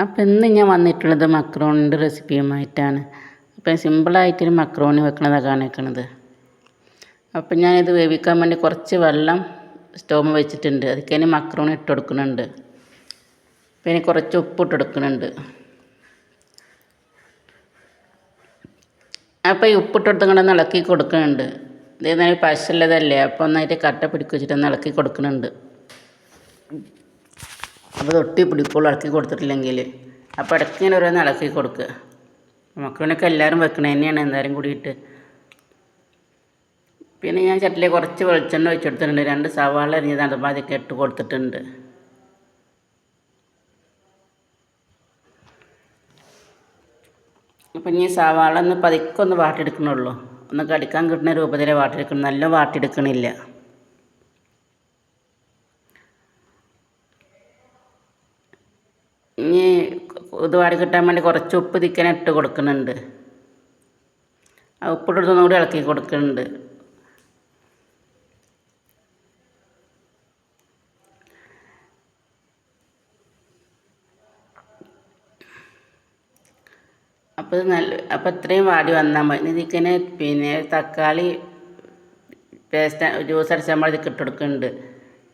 അപ്പോൾ ഇന്ന് ഞാൻ വന്നിട്ടുള്ളത് മക്രോണിന്റെ റെസിപ്പിയുമായിട്ടാണ്. അപ്പം സിമ്പിളായിട്ടൊരു മക്രോണി വെക്കണതാണ് കാണിക്കണത്. അപ്പം ഞാനിത് വേവിക്കാൻ വേണ്ടി കുറച്ച് വെള്ളം സ്റ്റോവ് വെച്ചിട്ടുണ്ട്. അതൊക്കെ ഇനി മക്രോണി ഇട്ട് കൊടുക്കുന്നുണ്ട്. പിന്നെ കുറച്ച് ഉപ്പ് ഇട്ട് കൊടുക്കുന്നുണ്ട്. അപ്പോൾ ഈ ഉപ്പിട്ട് കൊടുത്തങ്ങോട്ട് ഇളക്കി കൊടുക്കുന്നുണ്ട്. ഇതേതായാലും പശുള്ളതല്ലേ അപ്പോൾ ഒന്നായിട്ട് കട്ട പിടിക്കുവെച്ചിട്ട് ഒന്ന് ഇളക്കി കൊടുക്കുന്നുണ്ട്. അപ്പോൾ തൊട്ടി പിടിക്കുള്ളൂ ഇളക്കി കൊടുത്തിട്ടില്ലെങ്കിൽ അപ്പോൾ ഇടയ്ക്ക് ഇങ്ങനെ ഓരോന്ന് ഇളക്കി കൊടുക്കുക. മക്കളൊക്കെ എല്ലാവരും വെക്കണ തന്നെയാണ് എല്ലാവരും കൂടിയിട്ട്. പിന്നെ ഞാൻ ചട്ടിലെ കുറച്ച് വെളിച്ചെണ്ണ ഒഴിച്ചെടുത്തിട്ടുണ്ട്. രണ്ട് സവാള അരിഞ്ഞത് അതുമാതിരിയൊക്കെ ഇട്ട് കൊടുത്തിട്ടുണ്ട്. അപ്പം ഇനി സവാള ഒന്ന് പതുക്കെ ഒന്ന് വാട്ടിയെടുക്കണുള്ളൂ. ഒന്ന് കടിക്കാൻ കിട്ടുന്ന രൂപത്തിലെ വാട്ടിയെടുക്കണം. നല്ല വാട്ടിയെടുക്കണില്ല ഇനി ഇത് വാടി കിട്ടാൻ വേണ്ടി കുറച്ച് ഉപ്പ് തിക്കനെ ഇട്ട് കൊടുക്കുന്നുണ്ട്. ആ ഉപ്പിട്ടെടുത്തൊന്നും കൂടി ഇളക്കി കൊടുക്കുന്നുണ്ട്. അപ്പോൾ ഇത് നല്ല അപ്പോൾ ഇത്രയും വാടി വന്നാൽ മതി. ഇതിക്കനെ പിന്നെ തക്കാളി പേസ്റ്റ് ജ്യൂസ് അടിച്ച് നമ്മൾ ഇതിക്ക് ഇട്ടുകൊടുക്കുന്നുണ്ട്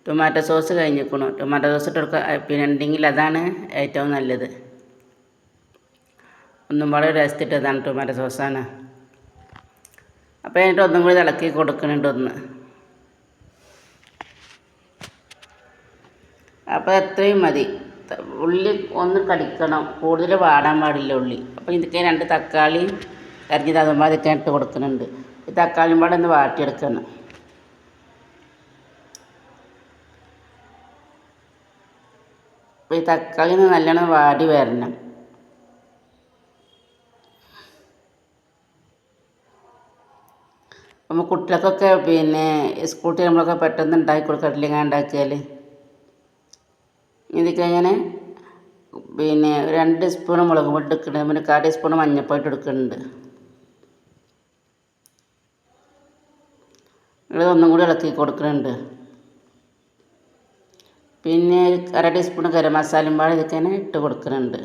ടൊമാറ്റോ സോസ് കഴിഞ്ഞിരിക്കണം. ടൊമാറ്റോ സോസ് ഇട്ട് കൊടുക്കുക പിന്നെ ഉണ്ടെങ്കിൽ അതാണ് ഏറ്റവും നല്ലത്. ഒന്നും വളരെ ടേസ്റ്റ് ഇട്ടതാണ് ടൊമാറ്റോ സോസാണ് അപ്പോൾ എന്നിട്ട് ഒന്നും കൂടി ഇളക്കി കൊടുക്കുന്നുണ്ട് ഒന്ന്. അപ്പോൾ എത്രയും മതി. ഉള്ളി ഒന്ന് കടിക്കണം. കൂടുതൽ വാടാൻ പാടില്ല ഉള്ളി. അപ്പോൾ ഇതൊക്കെ രണ്ട് തക്കാളി അരിഞ്ഞത് അതുമ്പോൾ അതൊക്കെ ഇട്ട് കൊടുക്കുന്നുണ്ട് ഈ തക്കാളിയും പാടെ ഒന്ന് വാട്ടിയെടുക്കണം. അപ്പോൾ ഈ തക്കാളി നല്ലോണം വാടി വരണം. നമ്മൾ കുട്ടികൾക്കൊക്കെ പിന്നെ സ്കൂട്ടി ടൈമിലൊക്കെ പെട്ടെന്ന് ഉണ്ടാക്കി കൊടുക്കട്ടില്ലെങ്കിൽ ഉണ്ടാക്കിയാൽ ഇതൊക്കെ ഇങ്ങനെ പിന്നെ രണ്ട് സ്പൂൺ മുളക് പൊടി എടുക്കുന്നുണ്ട് പിന്നെ കാൽ ടീസ്പൂൺ മഞ്ഞപ്പൊടി എടുക്കുന്നുണ്ട് ഒന്നും കൂടി ഇളക്കി കൊടുക്കുന്നുണ്ട് പിന്നെ അര ടീസ്പൂൺ ഗരം മസാലയും പാടെ ഇതൊക്കെ ഇട്ട് കൊടുക്കുന്നുണ്ട്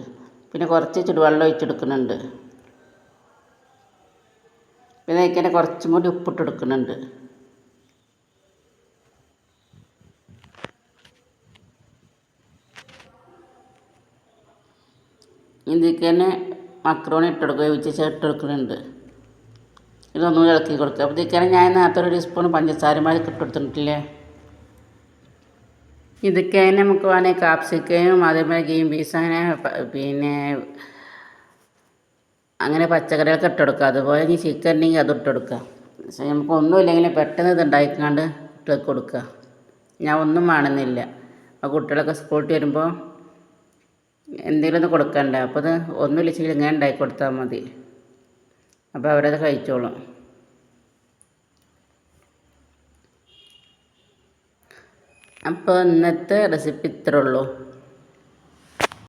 പിന്നെ കുറച്ച് ചുടുവെള്ളം ഒഴിച്ചെടുക്കുന്നുണ്ട് പിന്നെ ഇങ്ങനെ കുറച്ചും കൂടി ഉപ്പിട്ട് കൊടുക്കുന്നുണ്ട് ഇതിലേക്ക് തന്നെ മക്രോണി ഇട്ട് കൊടുക്കുക കൊടുക്കുന്നുണ്ട്. ഇതൊന്നും ഇളക്കി കൊടുക്കുക. അപ്പോൾ ഇതിലേക്ക് ഞാൻ നേരത്തെ ഒരു ടീസ്പൂൺ പഞ്ചസാര മാതിരി ഇട്ട് കൊടുത്തിട്ടില്ലേ? ഇതൊക്കെ നമുക്ക് വേണമെങ്കിൽ കാപ്സിക്കയും അതേപോലെ ഗ്രീൻ പീസ് അങ്ങനെ പിന്നെ അങ്ങനെ പച്ചക്കറികളൊക്കെ ഇട്ട് കൊടുക്കുക അതുപോലെ ഇനി ചിക്കൻ ഉണ്ടെങ്കിൽ അത് ഇട്ട് കൊടുക്കുക പക്ഷേ നമുക്ക് ഒന്നുമില്ലെങ്കിൽ പെട്ടെന്ന് ഇത് ഉണ്ടാക്കിക്കാണ്ട് ഇട്ട് കൊടുക്കുക. ഞാൻ ഒന്നും വേണമെന്നില്ല. ആ കുട്ടികളൊക്കെ സ്കൂളിൽ വരുമ്പോൾ എന്തെങ്കിലും ഒന്ന് കൊടുക്കണ്ടേ? അപ്പോൾ അത് ഒന്നുമില്ലെങ്കിൽ ഇങ്ങനെ ഉണ്ടാക്കി കൊടുത്താൽ മതി. അപ്പോൾ അവരത് കഴിച്ചോളും. അപ്പോൾ ഇന്നത്തെ റെസിപ്പി ഇത്രേ ഉള്ളൂ.